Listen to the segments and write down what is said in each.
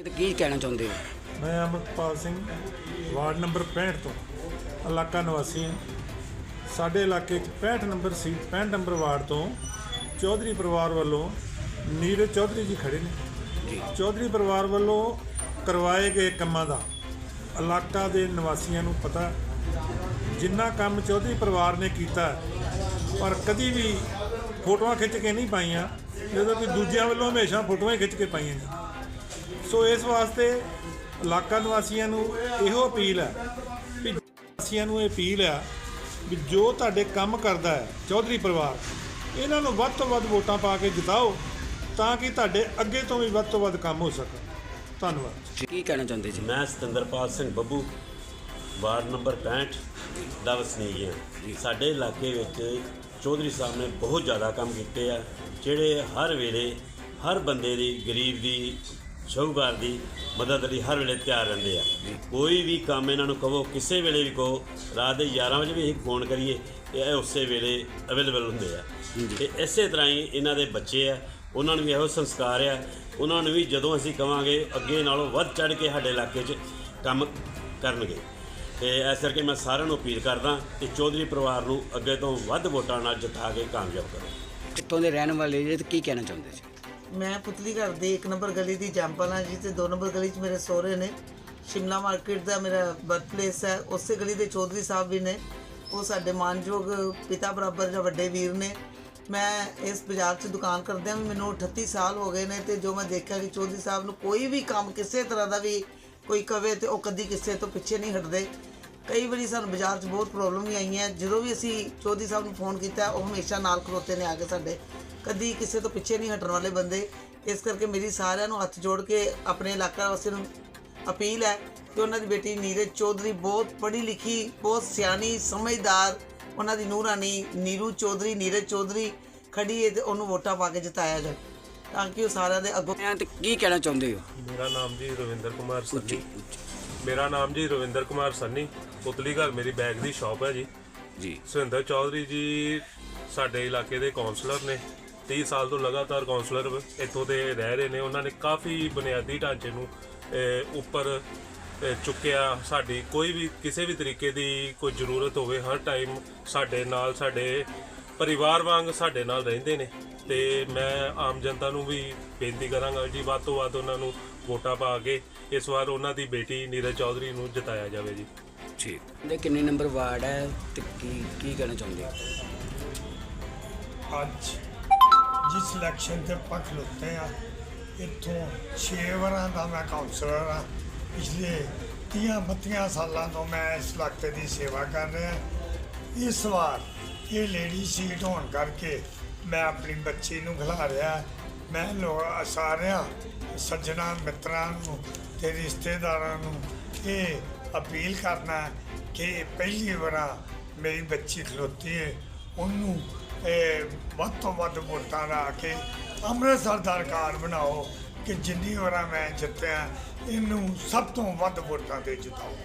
ਤੇ ਕੀ ਕਹਿਣਾ ਚਾਹੁੰਦੇ ਹੋ? ਮੈਂ ਅਮਰਪਾਲ ਸਿੰਘ ਵਾਰਡ ਨੰਬਰ 65 ਤੋਂ। ਇਲਾਕਾ ਨਿਵਾਸੀ ਹਾਂ। ਸਾਡੇ ਇਲਾਕੇ 'ਚ 65 ਨੰਬਰ ਸੀਟ 65 ਨੰਬਰ ਵਾਰਡ ਤੋਂ ਚੌਧਰੀ ਪਰਿਵਾਰ ਵੱਲੋਂ ਨੀਰਜ ਚੌਧਰੀ ਜੀ ਖੜੇ ਨੇ। ਚੌਧਰੀ ਪਰਿਵਾਰ ਵੱਲੋਂ ਕਰਵਾਏ ਗਏ ਕੰਮਾਂ ਦਾ ਇਲਾਕਾ ਦੇ ਨਿਵਾਸੀਆਂ ਨੂੰ ਪਤਾ। ਜਿੰਨਾ ਕੰਮ ਚੌਧਰੀ ਪਰਿਵਾਰ ਨੇ ਕੀਤਾ ਪਰ ਕਦੀ ਵੀ ਫੋਟੋਆਂ ਖਿੱਚ ਕੇ ਨਹੀਂ ਪਾਈਆਂ ਜਦੋਂ ਕਿ ਦੂਜਿਆਂ ਵੱਲੋਂ ਹਮੇਸ਼ਾ ਫੋਟੋਆਂ ਖਿੱਚ ਕੇ ਪਾਈਆਂ ਜੀ ਸੋ ਇਸ ਵਾਸਤੇ ਇਲਾਕਾ ਨਿਵਾਸੀਆਂ ਨੂੰ ਇਹੋ ਅਪੀਲ ਹੈ ਵੀ ਨਿਵਾਸੀਆਂ ਨੂੰ ਇਹ ਅਪੀਲ ਹੈ ਵੀ ਜੋ ਤੁਹਾਡੇ ਕੰਮ ਕਰਦਾ ਹੈ ਚੌਧਰੀ ਪਰਿਵਾਰ ਇਹਨਾਂ ਨੂੰ ਵੱਧ ਤੋਂ ਵੱਧ ਵੋਟਾਂ ਪਾ ਕੇ ਜਿਤਾਓ ਤਾਂ ਕਿ ਤੁਹਾਡੇ ਅੱਗੇ ਤੋਂ ਵੀ ਵੱਧ ਤੋਂ ਵੱਧ ਕੰਮ ਹੋ ਸਕਣ। ਧੰਨਵਾਦ। ਕੀ ਕਹਿਣਾ ਚਾਹੁੰਦੇ ਜੀ? ਮੈਂ ਸਤਿੰਦਰਪਾਲ ਸਿੰਘ ਬੱਬੂ ਵਾਰਡ ਨੰਬਰ 65 ਦਾ ਵਸਨੀਕ ਹਾਂ। ਸਾਡੇ ਇਲਾਕੇ ਵਿੱਚ ਚੌਧਰੀ ਸਾਹਿਬ ਨੇ ਬਹੁਤ ਜ਼ਿਆਦਾ ਕੰਮ ਕੀਤੇ ਆ ਜਿਹੜੇ ਹਰ ਵੇਲੇ ਹਰ ਬੰਦੇ ਦੀ ਗਰੀਬ ਦੀ ਸ਼ਾਹੂਕਾਰ ਦੀ ਮਦਦ ਲਈ ਹਰ ਵੇਲੇ ਤਿਆਰ ਰਹਿੰਦੇ ਆ। ਕੋਈ ਵੀ ਕੰਮ ਇਹਨਾਂ ਨੂੰ ਕਹੋ ਕਿਸੇ ਵੇਲੇ ਵੀ ਕਹੋ ਰਾਤ ਦੇ 11 ਵਜੇ ਵੀ ਫੋਨ ਕਰੀਏ ਇਹ ਉਸੇ ਵੇਲੇ ਅਵੇਲੇਬਲ ਹੁੰਦੇ ਆ। ਤੇ ਇਸੇ ਤਰ੍ਹਾਂ ਹੀ ਇਹਨਾਂ ਦੇ ਬੱਚੇ ਆ ਉਹਨਾਂ ਨੂੰ ਵੀ ਇਹੋ ਸੰਸਕਾਰ ਆ। ਉਹਨਾਂ ਨੂੰ ਵੀ ਜਦੋਂ ਅਸੀਂ ਕਵਾਂਗੇ ਅੱਗੇ ਨਾਲੋਂ ਵੱਧ ਚੜ ਕੇ ਸਾਡੇ ਇਲਾਕੇ 'ਚ ਕੰਮ ਕਰਨਗੇ। ਤੇ ਇਸ ਕਰਕੇ ਮੈਂ ਸਾਰਿਆਂ ਨੂੰ ਅਪੀਲ ਕਰਦਾ ਕਿ ਚੌਧਰੀ ਪਰਿਵਾਰ ਨੂੰ ਅੱਗੇ ਤੋਂ ਵੱਧ ਵੋਟਾਂ ਨਾਲ ਜਿਤਾ ਕੇ ਕਾਮਯਾਬ ਕਰੋ। ਕਿੱਥੋਂ ਦੇ ਰਹਿਣ ਵਾਲੇ ਜੀ ਤੇ ਕੀ ਕਹਿਣਾ ਚਾਹੁੰਦੇ ਜੀ? ਮੈਂ ਪੁਤਲੀ ਘਰ ਦੇ 1 ਨੰਬਰ ਗਲੀ ਦੀ ਜੰਪਲ ਹਾਂ ਜੀ ਤੇ 2 ਨੰਬਰ ਗਲੀ 'ਚ ਮੇਰੇ ਸਹੁਰੇ ਨੇ। ਸ਼ਿਮਲਾ ਮਾਰਕੀਟ ਦਾ ਮੇਰਾ ਬਰਥ ਪਲੇਸ ਹੈ। ਉਸੇ ਗਲੀ ਦੇ ਚੌਧਰੀ ਸਾਹਿਬ ਵੀ ਨੇ। ਉਹ ਸਾਡੇ ਮਾਨਯੋਗ ਪਿਤਾ ਬਰਾਬਰ ਜਾਂ ਵੱਡੇ ਵੀਰ ਨੇ। ਮੈਂ ਇਸ ਬਾਜ਼ਾਰ 'ਚ ਦੁਕਾਨ ਕਰਦਿਆਂ ਵੀ ਮੈਨੂੰ 38 ਸਾਲ ਹੋ ਗਏ ਨੇ ਤੇ ਜੋ ਮੈਂ ਦੇਖਿਆ ਕਿ ਚੌਧਰੀ ਸਾਹਿਬ ਨੂੰ ਕੋਈ ਵੀ ਕੰਮ ਕਿਸੇ ਤਰ੍ਹਾਂ ਦਾ ਵੀ ਕੋਈ ਕਵੇ ਤੇ ਉਹ ਕਦੀ ਕਿਸੇ ਤੋਂ ਪਿੱਛੇ ਨਹੀਂ ਹਟਦੇ। ਕਈ ਵਾਰੀ ਸਾਨੂੰ ਬਾਜ਼ਾਰ 'ਚ ਬਹੁਤ ਪ੍ਰੋਬਲਮ ਵੀ ਆਈਆਂ। ਜਦੋਂ ਵੀ ਅਸੀਂ ਚੌਧਰੀ ਸਾਹਿਬ ਨੂੰ ਫੋਨ ਕੀਤਾ ਉਹ ਹਮੇਸ਼ਾ ਨਾਲ ਖਲੋਤੇ ਨੇ ਆ ਕੇ ਸਾਡੇ। ਕਦੀ ਕਿਸੇ ਤੋਂ ਪਿੱਛੇ ਨਹੀਂ ਹਟਣ ਵਾਲੇ ਬੰਦੇ। ਇਸ ਕਰਕੇ ਮੇਰੀ ਸਾਰਿਆਂ ਨੂੰ ਹੱਥ ਜੋੜ ਕੇ ਆਪਣੇ ਇਲਾਕਾ ਵਾਸੀਆਂ ਨੂੰ ਅਪੀਲ ਹੈ ਕਿ ਉਹਨਾਂ ਦੀ ਬੇਟੀ ਨੀਰਜ ਚੌਧਰੀ ਬਹੁਤ ਪੜ੍ਹੀ ਲਿਖੀ ਬਹੁਤ ਸਿਆਣੀ ਸਮਝਦਾਰ ਉਹਨਾਂ ਦੀ ਨੂੰਹ ਰਾਣੀ ਨੀਰੂ ਚੌਧਰੀ ਨੀਰਜ ਚੌਧਰੀ ਖੜੀ ਹੈ ਤੇ ਉਹਨੂੰ ਵੋਟਾਂ ਪਾ ਕੇ ਜਿਤਾਇਆ ਜਾਏ ਤਾਂ ਕਿ ਉਹ ਸਾਰਿਆਂ ਦੇ ਅੱਗੋਂ ਤੇ ਕੀ ਕਹਿਣਾ ਚਾਹੁੰਦੇ ਹੋ? ਮੇਰਾ ਨਾਮ ਜੀ ਰਵਿੰਦਰ ਕੁਮਾਰ ਉੱਚੀ। ਮੇਰਾ ਨਾਮ ਜੀ ਰਵਿੰਦਰ ਕੁਮਾਰ ਸੰਨੀ ਪੁਤਲੀ ਘਰ ਮੇਰੀ ਬੈਗ ਦੀ ਸ਼ਾਪ ਹੈ ਜੀ। ਜੀ। ਸੁਰਿੰਦਰ ਚੌਧਰੀ ਜੀ ਸਾਡੇ ਇਲਾਕੇ ਦੇ ਕਾਉਂਸਲਰ ਨੇ 30 ਸਾਲ ਤੋਂ ਲਗਾਤਾਰ ਕਾਉਂਸਲਰ ਇੱਥੋਂ ਦੇ ਰਹਿ ਰਹੇ ਨੇ। ਉਹਨਾਂ ਨੇ ਕਾਫੀ ਬੁਨਿਆਦੀ ਢਾਂਚੇ ਨੂੰ ਉੱਪਰ ਚੁੱਕਿਆ। ਸਾਡੀ ਕੋਈ ਵੀ ਕਿਸੇ ਵੀ ਤਰੀਕੇ ਦੀ ਕੋਈ ਜ਼ਰੂਰਤ ਹੋਵੇ ਹਰ ਟਾਈਮ ਸਾਡੇ ਨਾਲ ਸਾਡੇ ਪਰਿਵਾਰ ਵਾਂਗ ਸਾਡੇ ਨਾਲ ਰਹਿੰਦੇ ਨੇ। ਤੇ ਮੈਂ ਆਮ ਜਨਤਾ ਨੂੰ ਵੀ ਬੇਨਤੀ ਕਰਾਂਗਾ ਜੀ ਵੱਧ ਤੋਂ ਵੱਧ ਉਹਨਾਂ ਨੂੰ ਵੋਟਾਂ ਪਾ ਕੇ ਇਸ ਵਾਰ ਉਹਨਾਂ ਦੀ ਬੇਟੀ ਨੀਰਜ ਚੌਧਰੀ ਨੂੰ ਜਿਤਾਇਆ ਜਾਵੇ ਜੀ। ਠੀਕ। ਦੇ ਕਿੰਨੇ ਨੰਬਰ ਵਾਰਡ ਹੈ ਤੇ ਕੀ ਕੀ ਕਹਿਣਾ ਚਾਹੁੰਦੇ ਹੋ? ਅੱਜ ਜਿਸ ਇਲੈਕਸ਼ਨ ਤੇ ਆਪਾਂ ਖਲੋਤੇ ਆ ਇੱਥੋਂ 6 ਵਰਾਂ ਦਾ ਮੈਂ ਕਾਉਂਸਲਰ ਆ। ਪਿਛਲੇ 30 32 ਸਾਲਾਂ ਤੋਂ ਮੈਂ ਇਸ ਇਲਾਕੇ ਦੀ ਸੇਵਾ ਕਰ ਰਿਹਾ। ਇਸ ਵਾਰ ਇਹ ਲੇਡੀ ਸੀਟ ਹੋਣ ਕਰਕੇ ਮੈਂ ਆਪਣੀ ਬੱਚੀ ਨੂੰ ਖਿਲਾ ਰਿਹਾ। ਮੈਂ ਲੋਕ ਸਾਰਿਆਂ ਸੱਜਣਾ ਮਿੱਤਰਾਂ ਨੂੰ ਤੇ ਰਿਸ਼ਤੇਦਾਰਾਂ ਨੂੰ ਇਹ ਅਪੀਲ ਕਰਨਾ ਕਿ ਪਹਿਲੀ ਵਾਰ ਮੇਰੀ ਬੱਚੀ ਖਲੋਤੀ ਹੈ। ਉਹਨੂੰ ਇਹ ਵੱਧ ਤੋਂ ਵੱਧ ਵੋਟਾਂ ਲਾ ਕੇ ਅੰਮ੍ਰਿਤਸਰ ਦਾ ਰਿਕਾਰਡ ਬਣਾਓ ਕਿ ਜਿੰਨੀ ਵਾਰਾਂ ਮੈਂ ਜਿੱਤਿਆ ਇਹਨੂੰ ਸਭ ਤੋਂ ਵੱਧ ਵੋਟਾਂ ਤੇ ਜਿਤਾਓ।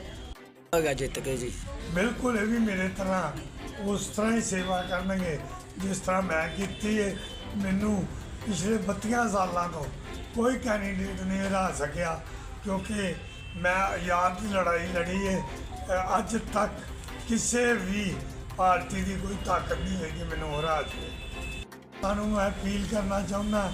ਹੋਗਾ ਜਿੱਤ ਕੇ ਜੀ। ਬਿਲਕੁਲ ਇਹ ਵੀ ਮੇਰੇ ਤਰ੍ਹਾਂ ਉਸ ਤਰ੍ਹਾਂ ਹੀ ਸੇਵਾ ਕਰਨਗੇ। ਜਿਸ ਤਰ੍ਹਾਂ ਮੈਂ ਕੀਤੀ ਹੈ ਮੈਨੂੰ ਪਿਛਲੇ 32 ਸਾਲਾਂ ਤੋਂ ਕੋਈ ਕੈਂਡੀਡੇਟ ਨਹੀਂ ਹਰਾ ਸਕਿਆ, ਕਿਉਂਕਿ ਮੈਂ ਆਜ਼ਾਦ ਦੀ ਲੜਾਈ ਲੜੀ ਹੈ ਅੱਜ ਤੱਕ ਕਿਸੇ ਵੀ ਪਾਰਟੀ ਦੀ ਕੋਈ ਤਾਕਤ ਨਹੀਂ ਹੈਗੀ ਮੈਨੂੰ ਹਰਾ ਦੇ ਤੁਹਾਨੂੰ ਮੈਂ ਅਪੀਲ ਕਰਨਾ ਚਾਹੁੰਦਾ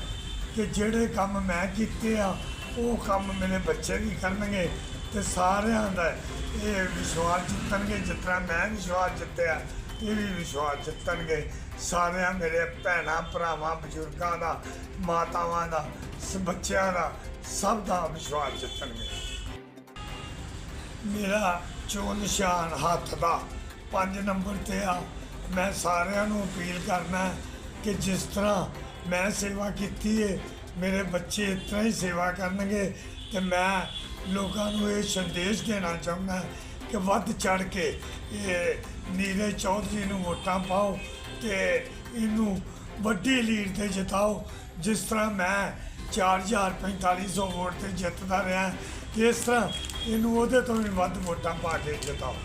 ਕਿ ਜਿਹੜੇ ਕੰਮ ਮੈਂ ਕੀਤੇ ਆ, ਉਹ ਕੰਮ ਮੇਰੇ ਬੱਚੇ ਵੀ ਕਰਨਗੇ ਤੇ ਸਾਰਿਆਂ ਦਾ ਇਹ ਵਿਸ਼ਵਾਸ ਜਿੱਤਣਗੇ ਜਿਸ ਤਰ੍ਹਾਂ ਮੈਂ ਵਿਸ਼ਵਾਸ ਜਿੱਤਿਆ। ਇਹ ਵੀ ਵਿਸ਼ਵਾਸ ਜਿੱਤਣਗੇ। ਸਾਰਿਆਂ ਮੇਰੇ ਭੈਣਾਂ, ਭਰਾਵਾਂ, ਬਜ਼ੁਰਗਾਂ ਦਾ, ਮਾਤਾਵਾਂ ਦਾ, ਸ ਬੱਚਿਆਂ ਦਾ, ਸਭ ਦਾ ਵਿਸ਼ਵਾਸ ਜਿੱਤਣਗੇ। ਮੇਰਾ ਚੋਣ ਨਿਸ਼ਾਨ ਹੱਥ ਦਾ 5 ਨੰਬਰ ਤੇ ਆ। ਮੈਂ ਸਾਰਿਆਂ ਨੂੰ ਅਪੀਲ ਕਰਨਾ ਕਿ ਜਿਸ ਤਰ੍ਹਾਂ ਮੈਂ ਸੇਵਾ ਕੀਤੀ ਹੈ ਮੇਰੇ ਬੱਚੇ ਇਸ ਤਰ੍ਹਾਂ ਹੀ ਸੇਵਾ ਕਰਨਗੇ ਤੇ ਮੈਂ ਲੋਕਾਂ ਨੂੰ ਇਹ ਸੰਦੇਸ਼ ਦੇਣਾ ਚਾਹੁੰਦਾ ਕਿ ਵੱਧ ਚੜ ਕੇ ਇਹ ਨੀਰਜ ਚੌਧਰੀ ਨੂੰ ਵੋਟਾਂ ਪਾਓ ਤੇ ਇਹਨੂੰ ਵੱਡੀ ਲੀਡ ਤੇ ਜਿਤਾਓ। ਜਿਸ ਤਰ੍ਹਾਂ ਮੈਂ 4450 ਵੋਟ ਤੇ ਜਿੱਤਦਾ ਰਿਹਾ, ਇਸ ਤਰ੍ਹਾਂ ਇਹਨੂੰ ਉਹਦੇ ਤੋਂ ਵੀ ਵੱਧ ਵੋਟਾਂ ਪਾ ਕੇ ਜਿਤਾਓ।